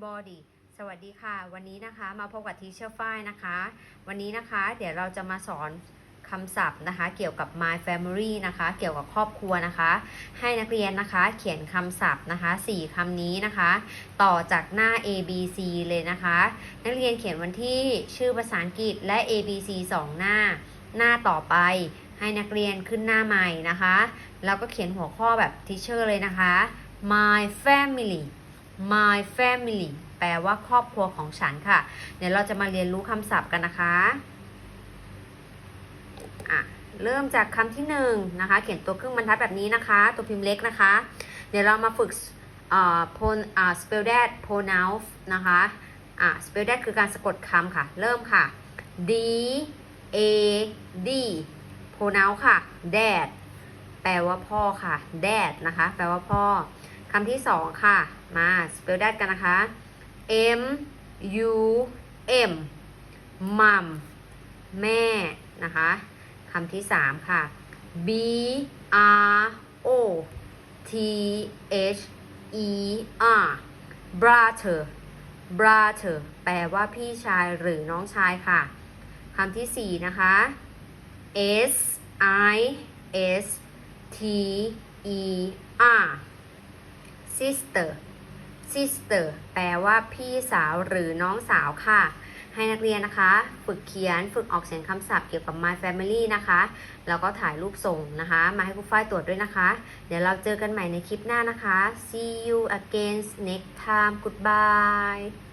สวัสดีค่ะ วันนี้นะคะมาพบกับทีเชอร์ฝ้ายนะคะ วันนี้นะคะเดี๋ยวเราจะมาสอนคำศัพท์นะคะ เกี่ยวกับ my family นะคะ เกี่ยวกับครอบครัวนะคะ ให้นักเรียนนะคะเขียนคำศัพท์นะคะ4คำนี้นะคะ ต่อจากหน้า A B C เลยนะคะ นักเรียนเขียนวันที่ชื่อภาษาอังกฤษและ A B C 2 หน้า หน้าต่อไปให้นักเรียนขึ้นหน้าใหม่นะคะ แล้วก็เขียนหัวข้อแบบทีเชอร์เลยนะคะ my family my family แปลว่าครอบครัวของฉันค่ะ เดี๋ยวเราจะมาเรียนรู้คำศัพท์กันนะคะอะเริ่มจากคำที่หนึ่งนะคะ เขียนตัวครื่งบรรทัดแบบนี้นะคะ ตัวพิมพ์เล็กนะคะ เดี๋ยวเรามาฝึกอ่า pron อ่า spell that pronounce นะคะอ่า spell that คือการสะกดคำค่ะ เริ่มค่ะ d a d pronounce ค่ะ dad แปลว่าพ่อค่ะ dad นะคะ แปลว่าพ่อ คำที่สองค่ะ มา spell that กันนะคะ M U M mom แม่นะคะคำที่สามค่ะ B R O T H E R brother brother แปลว่าพี่ชายหรือน้องชายค่ะคำที่สี่นะคะ S I S T E R sister sister แปลว่าพี่สาวหรือน้องสาวค่ะ ให้นักเรียนนะคะ ฝึกเขียนฝึกออกเสียงคำศัพท์เกี่ยวกับ my family นะคะ แล้วก็ถ่ายรูปส่งนะคะ มาให้ครูฝ้ายตรวจด้วยนะคะ เดี๋ยวเราเจอกันใหม่ในคลิปหน้านะคะ see you again next time goodbye